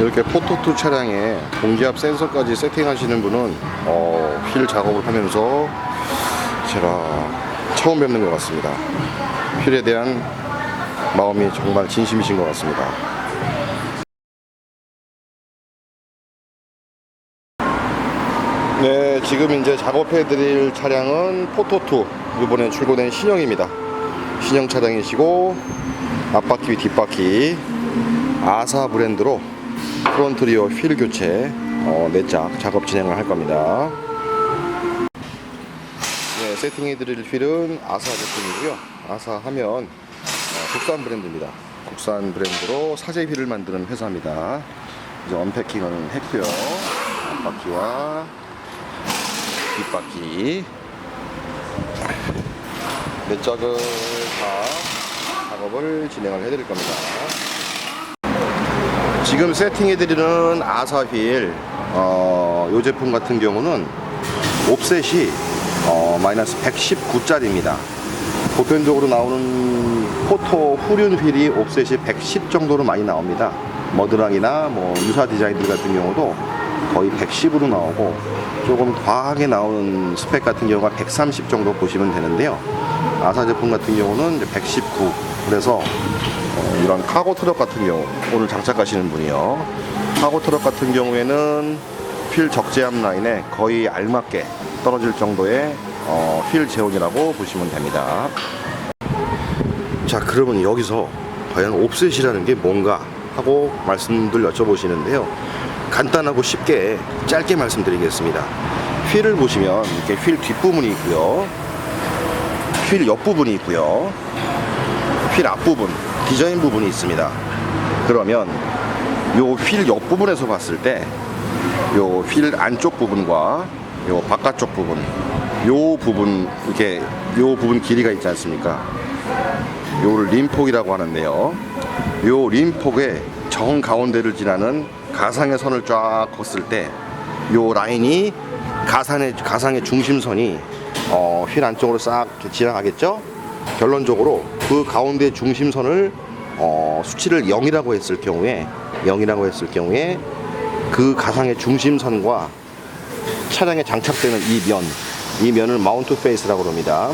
이렇게 포토2 차량에 공기압 센서까지 세팅하시는 분은 어, 휠 작업을 하면서 제가 처음 뵙는 것 같습니다. 휠에 대한 마음이 정말 진심이신 것 같습니다. 네, 지금 이제 작업해드릴 차량은 포토2 이번에 출고된 신형입니다. 신형 차량이시고 앞바퀴 뒷바퀴 아사 브랜드로 프론트 리어 휠 교체 어, 내짝 작업 진행을 할 겁니다. 네, 세팅해드릴 휠은 아사 제품이고요. 아사 하면 어, 국산 브랜드입니다. 국산 브랜드로 사제 휠을 만드는 회사입니다. 이제 언패킹은 했고요. 앞바퀴와 뒷바퀴 내짝을 다 작업을 진행을 해드릴 겁니다. 지금 세팅해드리는 아사휠 어, 이 제품 같은 경우는 옵셋이 어, 마이너스 119짜리입니다. 보편적으로 나오는 포토 후륜 휠이 옵셋이 110 정도로 많이 나옵니다. 머드락이나 뭐 유사 디자인들 같은 경우도 거의 110으로 나오고 조금 과하게 나오는 스펙 같은 경우가 130 정도 보시면 되는데요. 아사 제품 같은 경우는 이제 119. 그래서 어, 이런 카고 트럭 같은 경우 오늘 장착하시는 분이요. 카고 트럭 같은 경우에는 휠 적재함 라인에 거의 알맞게 떨어질 정도의 어, 휠 재온이라고 보시면 됩니다. 자 그러면 여기서 과연 옵셋이라는 게 뭔가 하고 말씀들 여쭤보시는데요 간단하고 쉽게 짧게 말씀드리겠습니다 휠을 보시면 이렇게 휠 뒷부분이 있고요 휠 옆부분이 있고요 휠 앞부분 디자인 부분이 있습니다 그러면 요 휠 옆부분에서 봤을 때 요 휠 안쪽 부분과 요 바깥쪽 부분 요 부분 이렇게 요 부분 길이가 있지 않습니까 요를 림폭이라고 하는데요. 요 림폭의 정 가운데를 지나는 가상의 선을 쫙 걷을 때 요 라인이 가상의 가상의 중심선이 어, 휠 안쪽으로 싹 지나가겠죠. 결론적으로 그 가운데 중심선을 어, 수치를 0이라고 했을 경우에 0이라고 했을 경우에 그 가상의 중심선과 차량에 장착되는 이 면, 이 면을 마운트 페이스라고 합니다.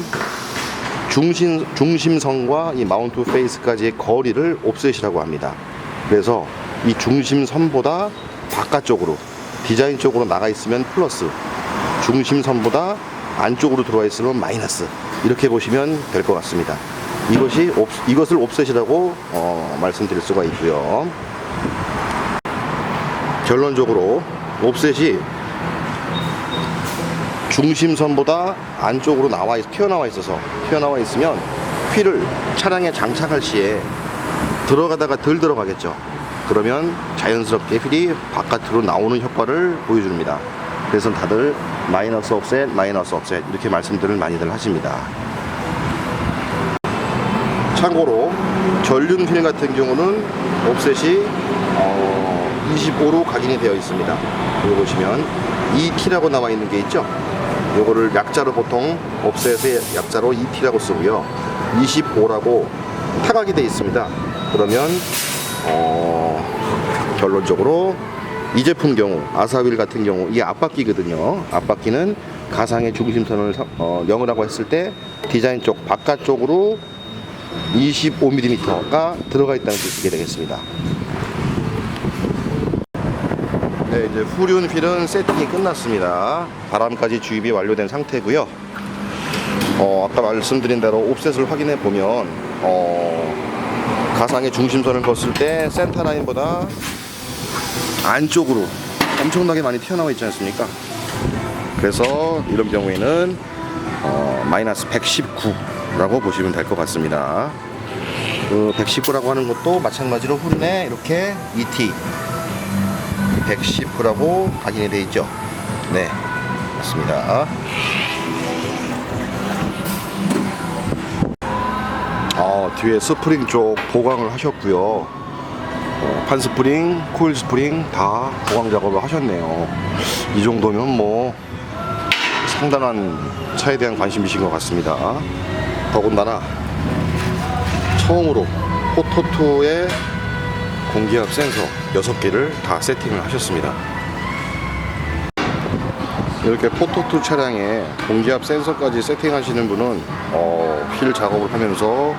중심, 중심선과 이 마운트 페이스까지의 거리를 옵셋이라고 합니다. 그래서 이 중심선보다 바깥쪽으로 디자인 쪽으로 나가 있으면 플러스 중심선보다 안쪽으로 들어와 있으면 마이너스 이렇게 보시면 될 것 같습니다. 이것이 옵, 이것을 옵셋이라고 어, 말씀드릴 수가 있고요. 결론적으로 옵셋이 중심선보다 안쪽으로 나와 있- 튀어나와 있어서 튀어나와 있으면 휠을 차량에 장착할 시에 들어가다가 덜 들어가겠죠. 그러면 자연스럽게 휠이 바깥으로 나오는 효과를 보여줍니다. 그래서 다들 마이너스 옵셋, 마이너스 옵셋 이렇게 말씀들을 많이들 하십니다. 참고로 전륜 휠 같은 경우는 옵셋이 어, 25로 각인이 되어 있습니다. 여기 보시면 2T라고 나와 있는 게 있죠. 요거를 약자로 보통 옵셋의 약자로 2T라고 쓰고요. 25라고 타각이 되어 있습니다. 그러면 어, 결론적으로 이 제품 경우 아사윌 같은 경우 이 앞바퀴거든요. 앞바퀴는 가상의 중심선을 어, 0이라고 했을 때 디자인 쪽 바깥쪽으로 25mm가 들어가 있다는 뜻이 되겠습니다. 네, 이제 후륜 휠은 세팅이 끝났습니다. 바람까지 주입이 완료된 상태고요. 어, 아까 말씀드린 대로 옵셋을 확인해 보면 어, 가상의 중심선을 걷을 때 센터 라인보다 안쪽으로 엄청나게 많이 튀어나와 있지 않습니까? 그래서 이런 경우에는 어, 마이너스 119라고 보시면 될 것 같습니다. 그 119라고 하는 것도 마찬가지로 후륜에 이렇게 ET 110라고 각인이 되어 있죠. 네, 맞습니다. 아, 뒤에 스프링 쪽 보강을 하셨고요. 어, 판 스프링, 코일 스프링 다 보강 작업을 하셨네요. 이 정도면 뭐 상당한 차에 대한 관심이신 것 같습니다. 더군다나 처음으로 포토2의 공기압 센서 6개를 다 세팅을 하셨습니다. 이렇게 포토2 차량에 공기압 센서까지 세팅하시는 분은 어, 휠 작업을 하면서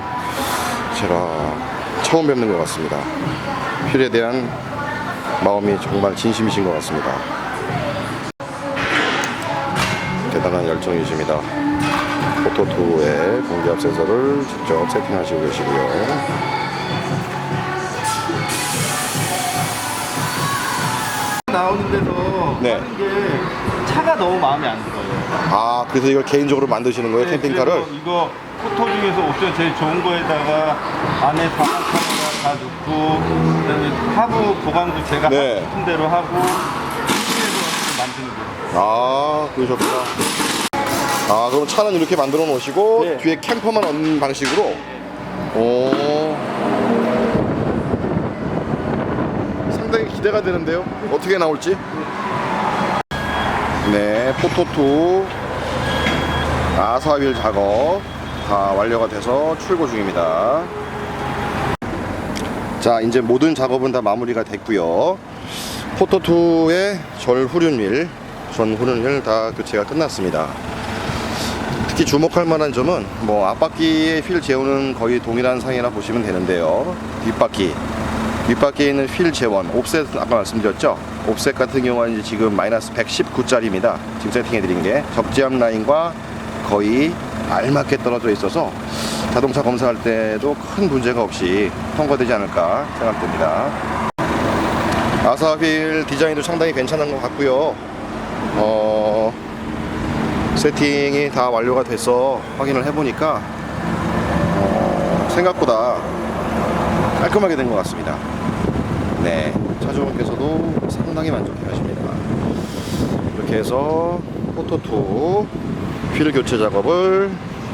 제가 처음 뵙는 것 같습니다. 휠에 대한 마음이 정말 진심이신 것 같습니다. 대단한 열정이십니다. 포토2의 공기압 센서를 직접 세팅하시고 계시고요. 나오는 데서 네. 하는 게 차가 너무 마음에 안 들어요. 아, 그래서 이걸 개인적으로 만드시는 거예요, 네, 캠핑카를? 이거 포토 중에서 옵션 제일 좋은 거에다가 안에 사각 카메라 다 넣고 그다음에 하부 보강도 제가 네. 하고 싶은 대로 하고 이렇게 만드는 거예요. 아, 그러셨구나. 아, 그럼 차는 이렇게 만들어 놓으시고 네. 뒤에 캠퍼만 얹는 방식으로? 오. 상당히 기대가 되는데요. 어떻게 나올지? 네, 포토 2 아사윌 작업 다 완료가 돼서 출고 중입니다. 자, 이제 모든 작업은 다 마무리가 됐고요. 포토2의 전 후륜휠, 전 후륜휠 다 교체가 끝났습니다. 특히 주목할 만한 점은 뭐 앞바퀴의 휠 제원은 거의 동일한 상이라 보시면 되는데요. 뒷바퀴, 뒷바퀴에 있는 휠 제원, 옵셋 아까 말씀드렸죠. 옵셋 같은 경우는 지금 마이너스 119짜리입니다. 지금 세팅해 드린 게 적재함 라인과 거의 알맞게 떨어져 있어서 자동차 검사할 때도 큰 문제가 없이 통과되지 않을까 생각됩니다. 아사휠 디자인도 상당히 괜찮은 것 같고요. 어, 세팅이 다 완료가 돼서 확인을 해보니까 어, 생각보다 깔끔하게 된 것 같습니다. 네, 차주분께서도 상당히 만족해 하십니다. 이렇게 해서 포토2 휠 교체 작업을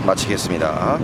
마치겠습니다.